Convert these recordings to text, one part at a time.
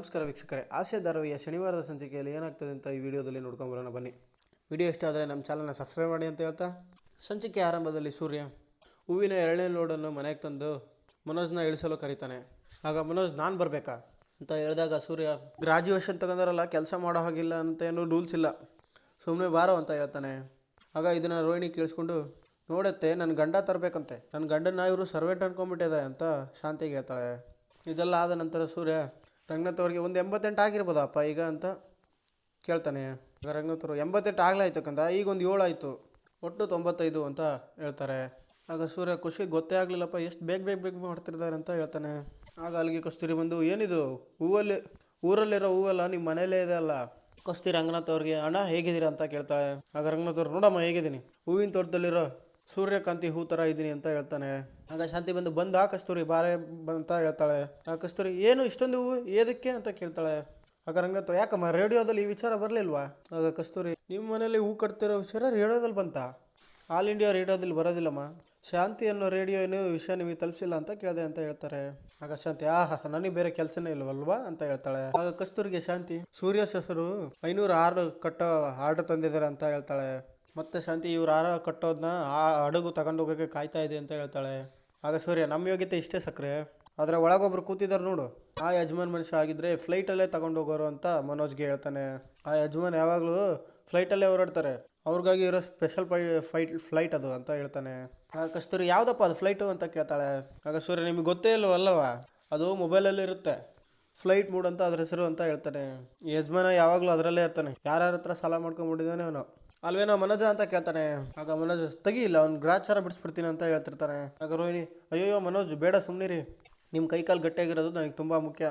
ನಮಸ್ಕಾರ ವೀಕ್ಷಕರೇ. ಆಸೆ ಧಾರಾವಿಯ ಶನಿವಾರದ ಸಂಚಿಕೆಯಲ್ಲಿ ಏನಾಗ್ತದೆ ಅಂತ ಈ ವಿಡಿಯೋದಲ್ಲಿ ನೋಡ್ಕೊಂಡು ಬರೋಣ ಬನ್ನಿ. ವಿಡಿಯೋ ಇಷ್ಟ ಆದರೆ ನಮ್ಮ ಚಾನಲ್ನ ಸಬ್ಸ್ಕ್ರೈಬ್ ಮಾಡಿ ಅಂತ ಹೇಳ್ತಾ. ಸಂಚಿಕೆ ಆರಂಭದಲ್ಲಿ ಸೂರ್ಯ ಹೂವಿನ ಎರಡನೇ ಲೋಡನ್ನು ಮನೆಗೆ ತಂದು ಮನೋಜ್ನ ಇಳಿಸಲು ಕರೀತಾನೆ. ಆಗ ಮನೋಜ್, ನಾನು ಬರಬೇಕಾ? ಅಂತ ಹೇಳಿದಾಗ ಸೂರ್ಯ ಗ್ರಾಜ್ಯುಯೇಷನ್ ತಗೊಂಡಾರಲ್ಲ, ಕೆಲಸ ಮಾಡೋ ಹಾಗಿಲ್ಲ ಅಂತ ಏನೂ ರೂಲ್ಸ್ ಇಲ್ಲ. ಸುಮ್ಮನೆ ಬಾರೋ ಅಂತ ಹೇಳ್ತಾನೆ. ಆಗ ಇದನ್ನು ರೋಹಿಣಿ ಕೇಳಿಸ್ಕೊಂಡು, ನೋಡತ್ತೆ ನನ್ನ ಗಂಡ ತರಬೇಕಂತೆ. ನನ್ನ ಗಂಡನ ಇವರು ಸರ್ವೆಂಟ್ ಅನ್ಕೊಂಡ್ಬಿಟ್ಟಿದ್ದಾರೆ ಅಂತ ಶಾಂತಿಗೆ ಹೇಳ್ತಾಳೆ. ಇದೆಲ್ಲ ಆದ ನಂತರ ಸೂರ್ಯ ರಂಗನಾಥ್ ಅವ್ರಿಗೆ ಒಂದು ಎಂಬತ್ತೆಂಟು ಆಗಿರ್ಬೋದಪ್ಪ ಈಗ ಅಂತ ಕೇಳ್ತಾನೆ. ಆಗ ರಂಗನಾಥ್ ಅವರು ಎಂಬತ್ತೆಂಟು ಆಯ್ತಕ್ಕಂತ ಈಗ ಒಂದು ಏಳು ಆಯಿತು ಒಟ್ಟು ತೊಂಬತ್ತೈದು ಅಂತ ಹೇಳ್ತಾರೆ. ಆಗ ಸೂರ್ಯ ಖುಷಿ ಗೊತ್ತೇ ಆಗಲಿಲ್ಲಪ್ಪ, ಎಷ್ಟು ಬೇಗ ಬೇಗ ಬೇಗ ಮಾಡ್ತಿರ್ತಾರೆ ಅಂತ ಹೇಳ್ತಾನೆ. ಆಗ ಅಲ್ಲಿಗೆ ಕಸ್ತೂರಿ ಬಂದು, ಏನಿದು, ಹೂವಲ್ಲಿ, ಊರಲ್ಲಿರೋ ಹೂವಲ್ಲ ನಿಮ್ಮ ಮನೇಲೇ ಇದೆ ಅಲ್ಲ? ಕಸ್ತೂರಿ ರಂಗನಾಥ್ ಅವ್ರಿಗೆ ಅಣ್ಣ ಹೇಗಿದ್ದೀರಾ ಅಂತ ಕೇಳ್ತಾಳೆ. ಆಗ ರಂಗನಾಥ್ ಅವ್ರು ನೋಡಮ್ಮ ಹೇಗಿದ್ದೀನಿ, ಹೂವಿನ ತೋಟದಲ್ಲಿರೋ ಸೂರ್ಯಕಾಂತಿ ಹೂ ತರ ಇದ್ದೀನಿ ಅಂತ ಹೇಳ್ತಾನೆ. ಆಗ ಶಾಂತಿ ಬಂದು ಬಂದ ಕಸ್ತೂರಿ ಬಾರೆ ಅಂತ ಹೇಳ್ತಾಳೆ. ಆ ಕಸ್ತೂರಿ ಏನು ಇಷ್ಟೊಂದು ಹೂವು ಏದಕ್ಕೆ ಅಂತ ಕೇಳ್ತಾಳೆ. ಆಗ ರಂಗನಾಥ್ ಯಾಕಮ್ಮ ರೇಡಿಯೋದಲ್ಲಿ ಈ ವಿಚಾರ ಬರಲಿಲ್ವಾ? ಆಗ ಕಸ್ತೂರಿ ನಿಮ್ಮ ಮನೇಲಿ ಹೂ ಕಟ್ತಿರೋ ವಿಚಾರ ರೇಡಿಯೋದಲ್ಲಿ ಬಂತ? ಆಲ್ ಇಂಡಿಯಾ ರೇಡಿಯೋದಲ್ಲಿ ಬರೋದಿಲ್ಲಮ್ಮ. ಶಾಂತಿ ಅನ್ನೋ ರೇಡಿಯೋ ಏನು ವಿಷಯ ನಿಮಗೆ ತಲುಪಿಸಿಲ್ಲ ಅಂತ ಕೇಳಿದೆ ಅಂತ ಹೇಳ್ತಾರೆ. ಆಗ ಶಾಂತಿ, ಆಹಾ, ನನಗೆ ಬೇರೆ ಕೆಲಸನೇ ಇಲ್ವಲ್ವಾ ಅಂತ ಹೇಳ್ತಾಳೆ. ಆಗ ಕಸ್ತೂರಿಗೆ ಶಾಂತಿ, ಸೂರ್ಯ ಸಸರು ಐನೂರ ಆರು ಕಟ್ಟೋ ಆರ್ಡರ್ ತಂದಿದ್ದಾರೆ ಅಂತ ಹೇಳ್ತಾಳೆ. ಮತ್ತೆ ಶಾಂತಿ, ಇವ್ರು ಆರ ಕಟ್ಟೋದನ್ನ ಆ ಹಡಗು ತಗೊಂಡು ಹೋಗೋಕೆ ಕಾಯ್ತಾ ಇದೆ ಅಂತ ಹೇಳ್ತಾಳೆ. ಆಗ ಸೂರ್ಯ, ನಮ್ಮ ಯೋಗ್ಯತೆ ಇಷ್ಟೇ ಸಕ್ಕರೆ ಆದರೆ ಒಳಗೊಬ್ರು ಕೂತಿದ್ದಾರೆ ನೋಡು. ಆ ಯಜಮಾನ್ ಮನುಷ್ಯ ಆಗಿದ್ರೆ ಫ್ಲೈಟಲ್ಲೇ ತಗೊಂಡು ಹೋಗೋರು ಅಂತ ಮನೋಜ್ಗೆ ಹೇಳ್ತಾನೆ. ಆ ಯಜಮಾನ್ ಯಾವಾಗಲೂ ಫ್ಲೈಟಲ್ಲೇ ಹೊರಡ್ತಾರೆ ಅವ್ರಿಗಾಗಿ ಇರೋ ಸ್ಪೆಷಲ್ ಫೈ, ಫೈಟ್, ಫ್ಲೈಟ್ ಅದು ಅಂತ ಹೇಳ್ತಾನೆ. ಆ ಕಸ್ತೂರಿ, ಯಾವುದಪ್ಪ ಅದು ಫ್ಲೈಟು ಅಂತ ಕೇಳ್ತಾಳೆ. ಆಗ ಸೂರ್ಯ, ನಿಮಗೆ ಗೊತ್ತೇ ಇಲ್ಲವೋ ಅಲ್ಲವಾ? ಅದು ಮೊಬೈಲಲ್ಲಿ ಇರುತ್ತೆ. ಫ್ಲೈಟ್ ಮೂಡ್ ಅಂತ ಅದ್ರ ಹೆಸರು ಅಂತ ಹೇಳ್ತಾನೆ. ಯಜಮಾನ ಯಾವಾಗಲೂ ಅದರಲ್ಲೇ ಇರ್ತಾನೆ. ಯಾರ್ಯಾರ ಹತ್ರ ಸಾಲ ಮಾಡ್ಕೊಂಡ್ಬಿಟ್ಟಿದ್ದಾನೆ ಅವನು. ಅಲ್ವೇನೋ ಮನೋಜ ಅಂತ ಕೇಳ್ತಾನೆ. ಆಗ ಮನೋಜ್ ತೆಗಿಯಿಲ್ಲ ಅವ್ನು ಗ್ರಾಚಾರ ಬಿಡಿಸ್ಬಿಡ್ತೀನಿ ಅಂತ ಹೇಳ್ತಿರ್ತಾನೆ. ಆಗ ರೋಹಿಣಿ ಅಯ್ಯೋ ಮನೋಜ್, ಬೇಡ ಸುಮ್ಮನಿರಿ ನಿಮ್ಮ ಕೈ ಕಾಲು ಗಟ್ಟಿಯಾಗಿರೋದು ನನಗೆ ತುಂಬ ಮುಖ್ಯ.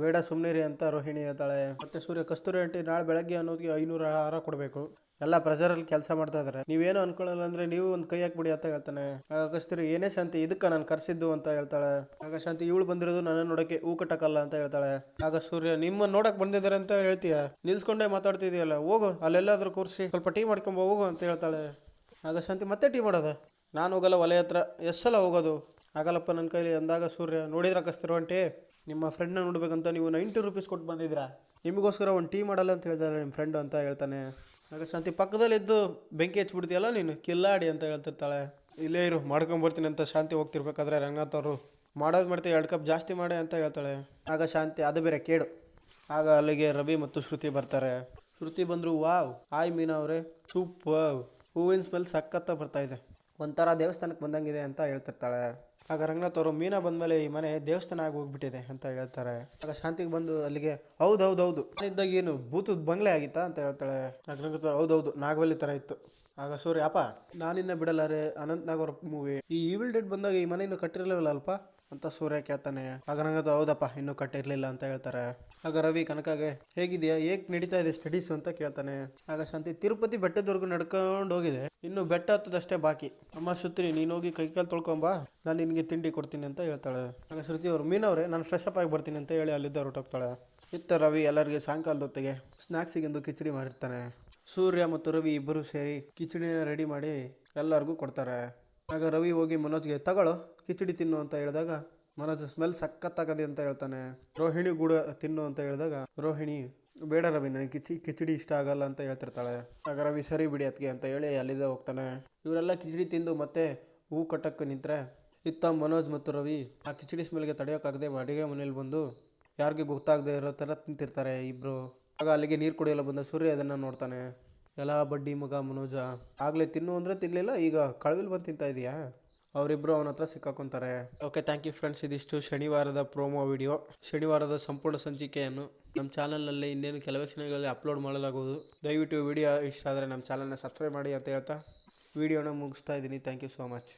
ಬೇಡ ಸುಮ್ಮನಿರಿ ಅಂತ ರೋಹಿಣಿ ಹೇಳ್ತಾಳೆ. ಮತ್ತೆ ಸೂರ್ಯ, ಕಸ್ತೂರಿ ಆಂಟಿ, ನಾಳೆ ಬೆಳಗ್ಗೆ ಅನ್ನೋದಕ್ಕೆ ಐನೂರು ಆಹಾರ ಕೊಡಬೇಕು. ಎಲ್ಲ ಪ್ರೆಷರಲ್ಲಿ ಕೆಲಸ ಮಾಡ್ತಾ ಇದ್ದಾರೆ ನೀವೇನು ಅನ್ಕೊಳ್ಳಲ್ಲ ಅಂದ್ರೆ ನೀವು ಒಂದು ಕೈ ಹಾಕ್ಬಿಡಿ ಅಂತ ಹೇಳ್ತಾನೆ. ಆಗ ಕಸ್ತೂರಿ, ಏನೇ ಶಾಂತಿ, ಇದಕ್ಕೆ ನಾನು ಕರ್ಸಿದ್ದು ಅಂತ ಹೇಳ್ತಾಳೆ. ಆಗ ಶಾಂತಿ, ಇವಳು ಬಂದಿರೋದು ನನ್ನ ನೋಡಕ್ಕೆ ಹೂ ಕಟ್ಟಕ್ಕಲ್ಲ ಅಂತ ಹೇಳ್ತಾಳೆ. ಆಗ ಸೂರ್ಯ ನಿಮ್ಮ ನೋಡಕ್ ಬಂದಿದ್ದಾರೆ ಅಂತ ಹೇಳ್ತೀಯ? ನಿಲ್ಸ್ಕೊಂಡೆ ಮಾತಾಡ್ತಿದ್ಯಲ್ಲ, ಹೋಗು, ಅಲ್ಲೆಲ್ಲಾದ್ರೂ ಕೂರಿಸಿ. ಸ್ವಲ್ಪ ಟೀ ಮಾಡ್ಕೊಂಬ, ಹೋಗು ಅಂತ ಹೇಳ್ತಾಳೆ. ಆಗ ಶಾಂತಿ, ಮತ್ತೆ ಟೀ ಮಾಡೋದು? ನಾನು ಹೋಗಲ್ಲ ಒಲೆ ಹತ್ರ ಎಷ್ಟೆಲ್ಲ ಹೋಗೋದು? ಆಗಲ್ಲಪ್ಪ ನನ್ನ ಕೈಲಿ. ಅಂದಾಗ ಸೂರ್ಯ, ನೋಡಿದ್ರ ಕಸ್ತಿರೋ ಆಂಟಿ? ನಿಮ್ಮ ಫ್ರೆಂಡ್ನ ನೋಡ್ಬೇಕಂತ ನೀವು ನೈಂಟಿ ರುಪೀಸ್ ಕೊಟ್ಟು ಬಂದಿದ್ದೀರಾ? ನಿಮಗೋಸ್ಕರ ಒಂದು ಟೀ ಮಾಡಲ್ಲ ಅಂತ ಹೇಳ್ತಾರೆ ನಿಮ್ಮ ಫ್ರೆಂಡ್ ಅಂತ ಹೇಳ್ತಾನೆ. ಶಾಂತಿ ಪಕ್ಕದಲ್ಲಿದ್ದು ಬೆಂಕಿ ಹಚ್ಬಿಡ್ತೀಯಲ್ಲ ನೀನು? ಕಿಲ್ಲಾಡಿ ಅಂತ ಹೇಳ್ತಿರ್ತಾಳೆ. ಇಲ್ಲೇ ಇರು ಮಾಡ್ಕೊಂಬರ್ತೀನಿ ಅಂತ ಶಾಂತಿ ಹೋಗ್ತಿರ್ಬೇಕಾದ್ರೆ ರಂಗನಾಥ್ ಅವರು ಮಾಡೋದು ಮಾಡ್ತೀವಿ ಎರಡು ಕಪ್ ಜಾಸ್ತಿ ಮಾಡಿ ಅಂತ ಹೇಳ್ತಾಳೆ. ಆಗ ಶಾಂತಿ, ಅದು ಬೇರೆ, ಕೇಡು. ಆಗ ಅಲ್ಲಿಗೆ ರವಿ ಮತ್ತು ಶ್ರುತಿ ಬರ್ತಾರೆ. ಶ್ರುತಿ ಬಂದರು, ವಾವ್ ಆಯ್ ಮೀನಾ ಅವರೇ ಸೂಪರ್ ಹೂವಿನ ಸ್ಮೆಲ್ ಸಖತ್ತ ಬರ್ತಾ ಇದೆ. ಒಂಥರ ದೇವಸ್ಥಾನಕ್ಕೆ ಬಂದಂಗಿದೆ ಅಂತ ಹೇಳ್ತಿರ್ತಾಳೆ. ಆಗ ರಂಗನಾಥ್ ಅವರು ಮೀನಾ ಬಂದಮೇಲೆ ಈ ಮನೆ ದೇವಸ್ಥಾನ ಆಗಿ ಹೋಗ್ಬಿಟ್ಟಿದೆ ಅಂತ ಹೇಳ್ತಾರೆ. ಆಗ ಶಾಂತಿಗೆ ಬಂದು ಅಲ್ಲಿಗೆ, ಹೌದು ಹೌದು ಹೌದು. ಇದ್ದಾಗ ಏನು ಭೂತದ ಬಂಗ್ಲೆ ಆಗಿತ್ತಾ? ಅಂತ ಹೇಳ್ತಾಳೆ. ರಂಗನಾಥ್ ಹೌದೌದು ನಾಗವಲ್ಲಿ ಥರ ಇತ್ತು. ಆಗ ಸೂರ್ಯ ಅಪ್ಪ, ನಾನಿನ್ನ ಬಿಡಲಾರೆ ಅನಂತ್ ನಾಗ್ ಅವ್ರ ಮೂವಿ ಈ ಈವಿಲ್ ಡೇಟ್ ಬಂದಾಗ ಈ ಮನೆ ಇನ್ನು ಕಟ್ಟಿರಲಿಲ್ಲ ಅಲ್ಪ? ಅಂತ ಸೂರ್ಯ ಕೇಳ್ತಾನೆ. ಆಗ ನಂಗದು ಹೌದಪ್ಪ, ಇನ್ನೂ ಕಟ್ಟಿರ್ಲಿಲ್ಲ ಅಂತ ಹೇಳ್ತಾರೆ. ಆಗ ರವಿ ಕನಕಾಗೆ, ಹೇಗಿದೆಯಾ, ಹೇಗ್ ನಡೀತಾ ಇದೆ ಸ್ಟಡೀಸ್ ಅಂತ ಕೇಳ್ತಾನೆ. ಆಗ ಶಾಂತಿ, ತಿರುಪತಿ ಬೆಟ್ಟದವರೆಗೂ ನಡ್ಕೊಂಡು ಹೋಗಿದೆ. ಇನ್ನು ಬೆಟ್ಟ ಹತ್ತದಷ್ಟೇ ಬಾಕಿ. ಅಮ್ಮ ಸುತ್ರಿ ನೀನು ಹೋಗಿ ಕೈ ಕಾಲು ತೊಳ್ಕೊಂಬಾ ನಾನು ನಿನಗೆ ತಿಂಡಿ ಕೊಡ್ತೀನಿ ಅಂತ ಹೇಳ್ತಾಳೆ. ಆಗ ಶ್ರುತಿ ಅವರು ಮೀನವ್ರೆ ನಾನು ಫ್ರೆಶ್ ಅಪ್ ಆಗಿ ಬರ್ತೀನಿ ಅಂತ ಹೇಳಿ ಅಲ್ಲಿದ್ದ ಹೊರಟೋಗ್ತಾಳೆ. ಇತ್ತ ರವಿ ಎಲ್ಲರಿಗೆ ಸಾಯಂಕಾಲದ ಹೊತ್ತಿಗೆ ಸ್ನ್ಯಾಕ್ಸಿಗೆಂದು ಕಿಚಡಿ ಮಾಡಿರ್ತಾನೆ. ಸೂರ್ಯ ಮತ್ತು ರವಿ ಇಬ್ಬರು ಸೇರಿ ಕಿಚಡಿನ ರೆಡಿ ಮಾಡಿ ಎಲ್ಲರಿಗೂ ಕೊಡ್ತಾರೆ. ಆಗ ರವಿ ಹೋಗಿ ಮನೋಜ್ಗೆ ತಗೊಳ್ಳೋ ಕಿಚಡಿ ತಿನ್ನು ಅಂತ ಹೇಳಿದಾಗ ಮನೋಜ್, ಸ್ಮೆಲ್ ಸಖತ್ತಾಗದೆ ಅಂತ ಹೇಳ್ತಾನೆ. ರೋಹಿಣಿ ಕೂಡ ತಿನ್ನು ಅಂತ ಹೇಳಿದಾಗ ರೋಹಿಣಿ, ಬೇಡ ರವಿ, ನನಗೆ ಕಿಚಿ, ಕಿಚಡಿ ಇಷ್ಟ ಆಗಲ್ಲ ಅಂತ ಹೇಳ್ತಿರ್ತಾಳೆ. ಆಗ ರವಿ, ಸರಿ ಬಿಡಿ ಅತ್ಗೆ ಅಂತ ಹೇಳಿ ಅಲ್ಲಿದ್ದ ಹೋಗ್ತಾನೆ. ಇವರೆಲ್ಲ ಕಿಚಡಿ ತಿಂದು ಮತ್ತೆ ಹೂ ಕಟ್ಟಕ್ಕೆ ನಿಂತರೆ, ಇತ್ತ ಮನೋಜ್ ಮತ್ತು ರವಿ ಆ ಕಿಚಡಿ ಸ್ಮೆಲ್ಗೆ ತಡೆಯೋಕ್ಕಾಗದೆ ಅಡುಗೆ ಮನೇಲಿ ಬಂದು ಯಾರಿಗೆ ಗೊತ್ತಾಗದೆ ಇರೋ ಥರ ತಿಂತಿರ್ತಾರೆ ಇಬ್ಬರು ಆಗ ಅಲ್ಲಿಗೆ ನೀರು ಕುಡಿಯಲು ಬಂದ ಸೂರ್ಯ ಅದನ್ನು ನೋಡ್ತಾನೆ. ಎಲ್ಲ ಬಡ್ಡಿ ಮಗ ಮನೋಜ, ಆಗಲೇ ತಿನ್ನು ಅಂದರೆ ತಿನ್ನಲಿಲ್ಲ ಈಗ ಕಳವಿಲ್ ಬಂದು ತಿಂತಾ ಇದೆಯಾ? ಅವರಿಬ್ಬರು ಅವನ ಹತ್ರ ಸಿಕ್ಕಾಕೊಂತಾರೆ. ಓಕೆ ಥ್ಯಾಂಕ್ ಯು ಫ್ರೆಂಡ್ಸ್ ಇದಿಷ್ಟು ಶನಿವಾರದ ಪ್ರೋಮೋ ವಿಡಿಯೋ ಶನಿವಾರದ ಸಂಪೂರ್ಣ ಸಂಚಿಕೆಯನ್ನು ನಮ್ಮ ಚಾನಲ್ನಲ್ಲಿ ಇನ್ನೇನು ಕೆಲವೇ ಕ್ಷಣಗಳಲ್ಲಿ ಅಪ್ಲೋಡ್ ಮಾಡಲಾಗುವುದು. ದಯವಿಟ್ಟು ವಿಡಿಯೋ ಇಷ್ಟ ಆದರೆ ನಮ್ಮ ಚಾನಲ್ನ ಸಬ್ಸ್ಕ್ರೈಬ್ ಮಾಡಿ ಅಂತ ಹೇಳ್ತಾ ವಿಡಿಯೋನ ಮುಗಿಸ್ತಾ ಇದ್ದೀನಿ. Thank you so much